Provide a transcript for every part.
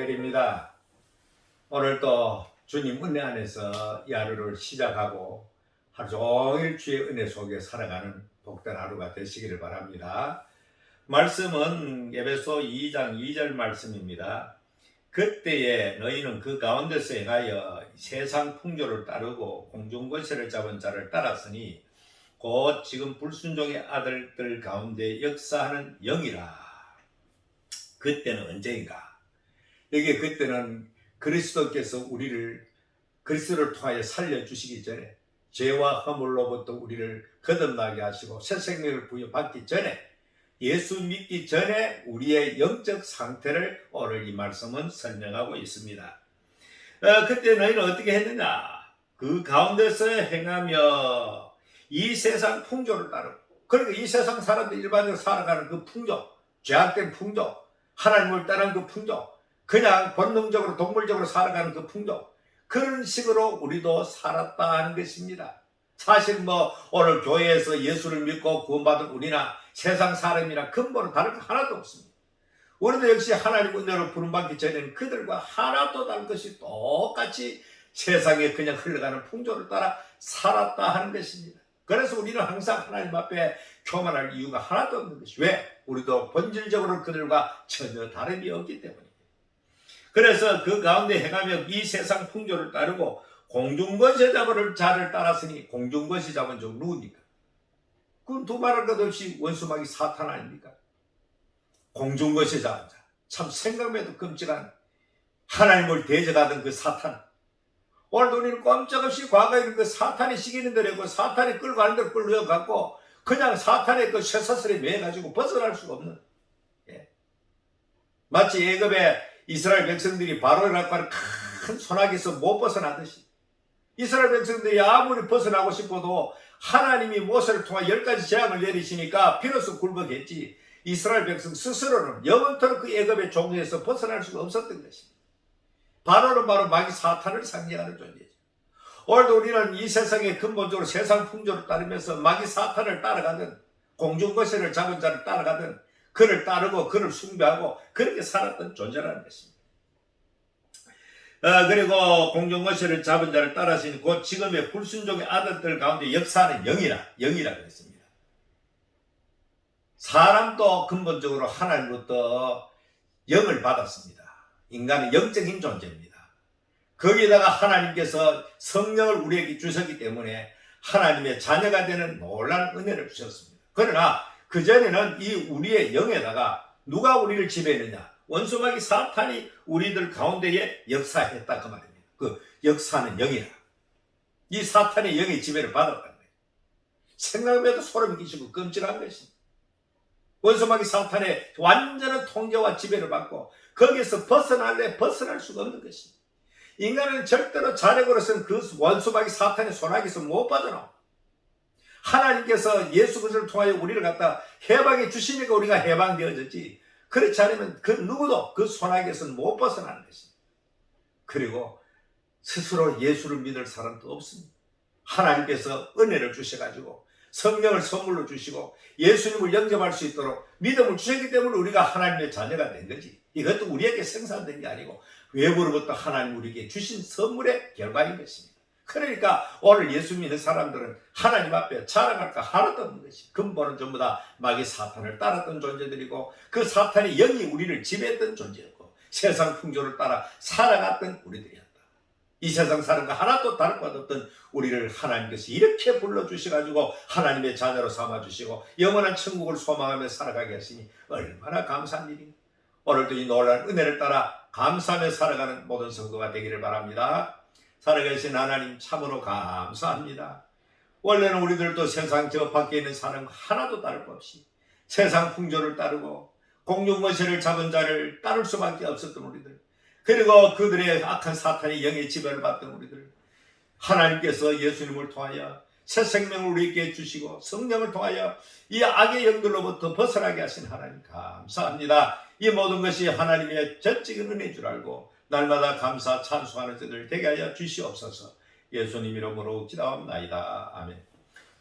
화요일입니다. 오늘도 주님 은혜 안에서 이 하루를 시작하고 하루 종일 주의 은혜 속에 살아가는 복된 하루가 되시기를 바랍니다. 말씀은 에베소 2장 2절 말씀입니다. 그때에 너희는 그 가운데서 행하여 세상 풍조를 따르고 공중권세를 잡은 자를 따랐으니 곧 지금 불순종의 아들들 가운데 역사하는 영이라. 그때는 언제인가? 여기 그때는 그리스도께서 우리를 그리스도를 통하여 살려 주시기 전에 죄와 허물로부터 우리를 거듭나게 하시고 새 생명을 부여받기 전에 예수 믿기 전에 우리의 영적 상태를 오늘 이 말씀은 설명하고 있습니다. 어, 그때 너희는 어떻게 했느냐? 그 가운데서 행하며 이 세상 풍조를 따르고 그러니까 이 세상 사람들 일반적으로 살아가는 그 풍조, 죄악된 풍조, 하나님을 따르는 그 풍조, 그냥 본능적으로 동물적으로 살아가는 그 풍조, 그런 식으로 우리도 살았다 하는 것입니다. 사실 뭐 오늘 교회에서 예수를 믿고 구원받은 우리나 세상 사람이나 근본은 다를 거 하나도 없습니다. 우리도 역시 하나님 은혜로 부름받기 전에는 그들과 하나도 다른 것이 똑같이 세상에 그냥 흘러가는 풍조를 따라 살았다 하는 것입니다. 그래서 우리는 항상 하나님 앞에 교만할 이유가 하나도 없는 것이 왜? 우리도 본질적으로 그들과 전혀 다름이 없기 때문입니다. 그래서 그 가운데 행하며 이 세상 풍조를 따르고 공중권세 잡을 자를 따랐으니 공중권세 잡은 적 누굽니까? 그건 두말할 것 없이 원수막이 사탄 아닙니까? 공중권세 잡은 자. 참 생각해도 끔찍한 하나님을 대적하던 그 사탄. 오늘도 우리는 꼼짝없이 과거에 그 사탄이 시키는 대로 그 사탄이 끌고 가는 대로 끌려 갖고 그냥 사탄의 그 쇠사슬에 매가지고 벗어날 수가 없는. 예. 마치 예급에 이스라엘 백성들이 갖고 하는 큰 소나기에서 못 벗어나듯이 이스라엘 백성들이 아무리 벗어나고 싶어도 하나님이 모세를 통해 열 가지 재앙을 내리시니까 비로소 굴복했지 이스라엘 백성 스스로는 영원토록 그 애굽의 종에서 벗어날 수가 없었던 것입니다. 바로는 바로 마귀 사탄을 상징하는 존재죠. 오늘도 우리는 이 세상에 근본적으로 세상 풍조를 따르면서 마귀 사탄을 따라가든 공중거세를 잡은 자를 따라가든 그를 따르고 그를 숭배하고 그렇게 살았던 존재라는 것입니다. 어, 그리고 공중거세를 잡은 자를 따라신 곧 지금의 불순종의 아들들 가운데 역사하는 영이라 영이라 그랬습니다. 사람도 근본적으로 하나님부터 영을 받았습니다. 인간은 영적인 존재입니다. 거기에다가 하나님께서 성령을 우리에게 주셨기 때문에 하나님의 자녀가 되는 놀라운 은혜를 주셨습니다. 그러나 그전에는 이 우리의 영에다가 누가 우리를 지배했느냐? 원수마귀 사탄이 우리들 가운데에 역사했다 그 말입니다. 그 역사는 영이라. 이 사탄의 영의 지배를 받았다는 거예요. 생각해도 소름 끼치고 끔찍한 것입니다. 원수마귀 사탄의 완전한 통제와 지배를 받고 거기에서 벗어날래 벗어날 수가 없는 것입니다. 인간은 절대로 자력으로서는 그 원수마귀 사탄의 손아귀에서 못 빠져나와. 하나님께서 예수 그리스도를 통하여 우리를 갖다 해방해 주시니까 우리가 해방되어졌지. 그렇지 않으면 그 누구도 그 손아귀에서는 못 벗어나는 것입니다. 그리고 스스로 예수를 믿을 사람도 없습니다. 하나님께서 은혜를 주셔가지고 성령을 선물로 주시고 예수님을 영접할 수 있도록 믿음을 주셨기 때문에 우리가 하나님의 자녀가 된 거지. 이것도 우리에게 생산된 게 아니고 외부로부터 하나님 우리에게 주신 선물의 결과인 것입니다. 그러니까 오늘 예수 믿는 사람들은 하나님 앞에 자랑할 거 하나도 없는 것이 근본은 전부 다 마귀 사탄을 따랐던 존재들이고 그 사탄의 영이 우리를 지배했던 존재였고 세상 풍조를 따라 살아갔던 우리들이었다. 이 세상 사람과 하나도 다를 것 없던 우리를 하나님께서 이렇게 불러주셔가지고 하나님의 자녀로 삼아주시고 영원한 천국을 소망하며 살아가게 하시니 얼마나 감사한 일입니까? 오늘도 이 놀라운 은혜를 따라 감사하며 살아가는 모든 성도가 되기를 바랍니다. 살아계신 하나님 참으로 감사합니다. 원래는 우리들도 세상 저 밖에 있는 사람 하나도 다를 것 없이 세상 풍조를 따르고 공중거세를 잡은 자를 따를 수밖에 없었던 우리들 그리고 그들의 악한 사탄의 영의 지배를 받던 우리들 하나님께서 예수님을 통하여 새 생명을 우리에게 주시고 성령을 통하여 이 악의 영들로부터 벗어나게 하신 하나님 감사합니다. 이 모든 것이 하나님의 전적인 은혜인 줄 알고 날마다 감사 찬송하는 자들 되게 하여 주시옵소서. 예수님 이름으로 기도합나이다. 아멘.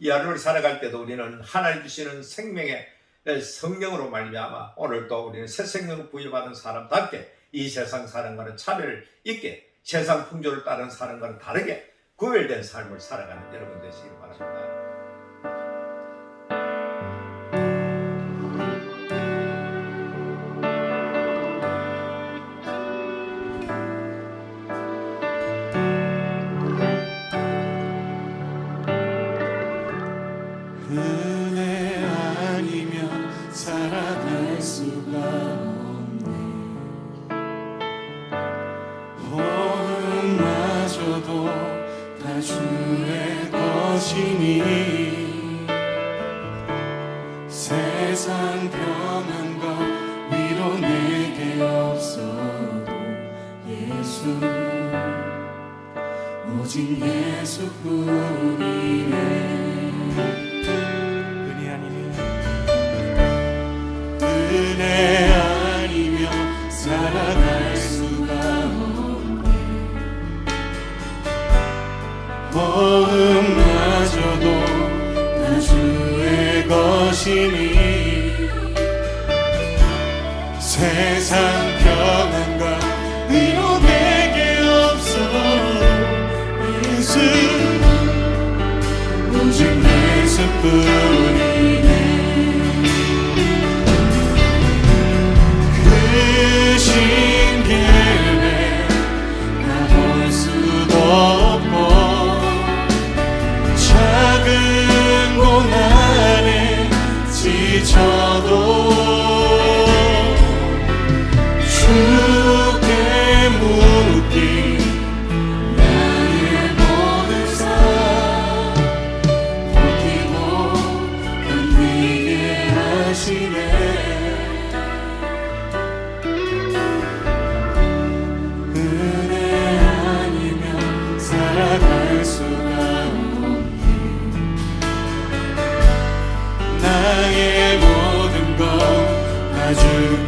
이 하루를 살아갈 때도 우리는 하나님 주시는 생명의 성령으로 말미암아 오늘도 우리는 새 생명 부여받은 사람답게 이 세상 사람과는 차별 있게 세상 풍조를 따른 사람과는 다르게 구별된 삶을 살아가는 여러분 되시길 바랍니다. 여신이 세상 변함과 위로 내게 없어도 예수 오직 예수뿐이네. 은혜 아니며 살아갈 수가 없네. 어, 오시니 세상 평안과 위로 내게 없어. 예수 오직 예수뿐이 i Jesus.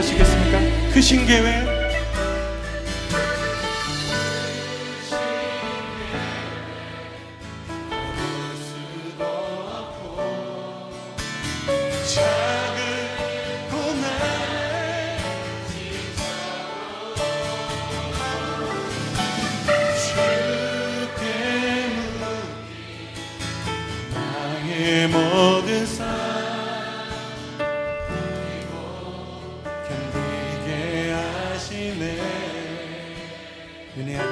하시겠습니까? 크신 그 계획 Yeah.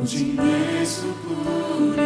오직 예수뿐이네.